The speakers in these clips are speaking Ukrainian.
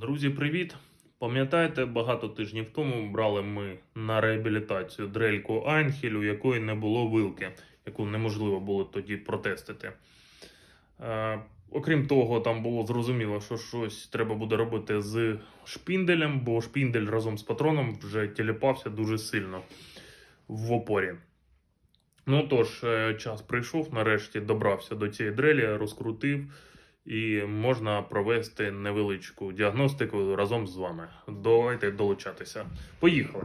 Друзі, привіт! Пам'ятаєте, багато тижнів тому брали ми на реабілітацію дрельку Айнхель, у якої не було вилки, яку неможливо було тоді протестити. Е, окрім того, там було зрозуміло, що щось треба буде робити з шпінделем, бо шпіндель разом з патроном вже тіліпався дуже сильно в опорі. Ну тож, е, час прийшов, нарешті добрався до цієї дрелі, розкрутив і можна провести невеличку діагностику разом з вами. Давайте долучатися. Поїхали.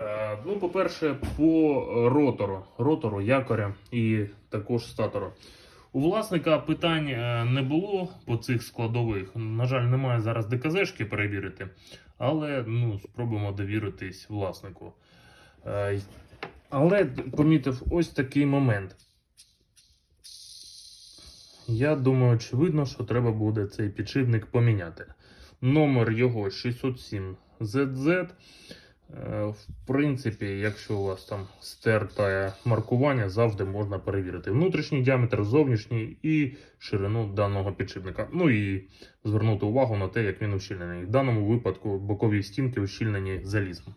Е, ну, по-перше, по ротору, ротору, якоря і також статору. У власника питань е, не було по цих складових. На жаль, немає зараз ДКЗшки перевірити, але ну, спробуємо довіритись власнику. Е, але помітив ось такий момент. Я думаю, очевидно, що треба буде цей підшипник поміняти. Номер його 607ZZ. Е, В принципі, якщо у вас там стерте маркування, завжди можна перевірити внутрішній діаметр, зовнішній і ширину даного підшипника. Ну і звернути увагу на те, як він ущільнений. В даному випадку бокові стінки ущільнені залізом.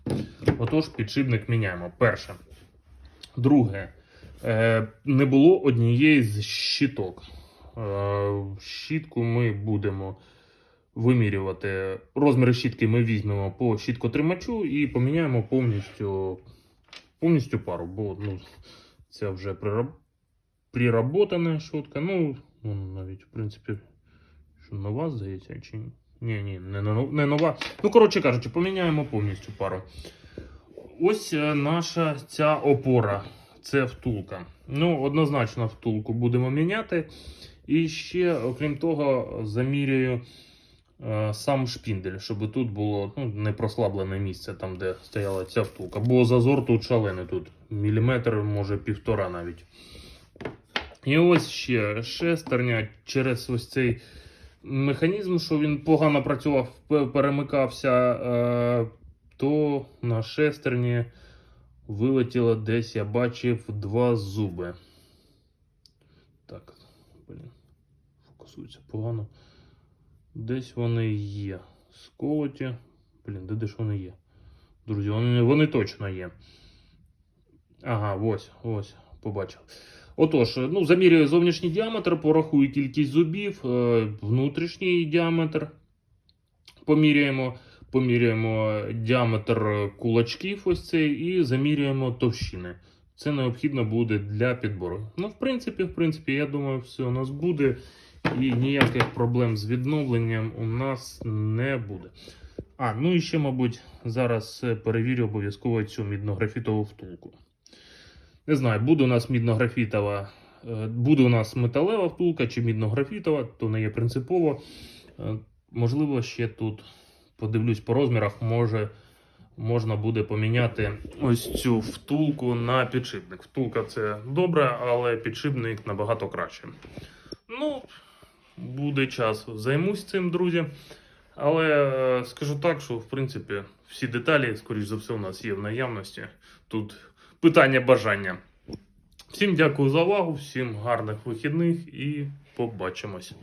Отож, підшипник міняємо. Перше. Друге, е, не було однієї з щиток. Е, Щітку ми будемо вимірювати. Розміри щітки ми візьмемо по щіткотримачу і поміняємо повністю, повністю пару, бо ну, це вже приработана щотка. Ну, ну, навіть, в принципі, що нова, здається, чи ні? Ні, ні, не, не нова. Ну, коротше кажучи, поміняємо повністю пару. Ось е, наша ця опора. Це втулка. Ну, однозначно втулку будемо міняти. І ще, окрім того, замірюю е, сам шпіндель, щоб тут було ну, не прослаблене місце, там, де стояла ця втулка. Бо зазор тут шалений, тут міліметр, може півтора навіть. І ось ще шестерня через ось цей механізм, що він погано працював, перемикався, е, то на шестерні вилетіло десь, я бачив, два зуби. Так, блін, фокусується погано. Десь вони є. Сколоті. Блін, де де ж вони є? Друзі, вони, вони точно є. Ага, ось, ось, побачив. Отож, ну, замірюю зовнішній діаметр, порахую кількість зубів, е, внутрішній діаметр. Поміряємо, поміряємо діаметр кулачків, ось цей, і замірюємо товщини. Це необхідно буде для підбору. Ну, в принципі, в принципі, я думаю, все у нас буде. І ніяких проблем з відновленням у нас не буде. А, ну і ще, мабуть, зараз е, перевірю обов'язково цю міднографітову втулку. Не знаю, буде у нас міднографітова, е, буде у нас металева втулка чи міднографітова, то не є принципово. Е, Можливо, ще тут подивлюсь по розмірах, може можна буде поміняти ось цю втулку на підшипник. Втулка це добре, але підшипник набагато краще. Ну, буде час, займусь цим, друзі. Але е, скажу так, що в принципі всі деталі, скоріш за все, у нас є в наявності. Тут питання бажання. Всім дякую за увагу, всім гарних вихідних і побачимось.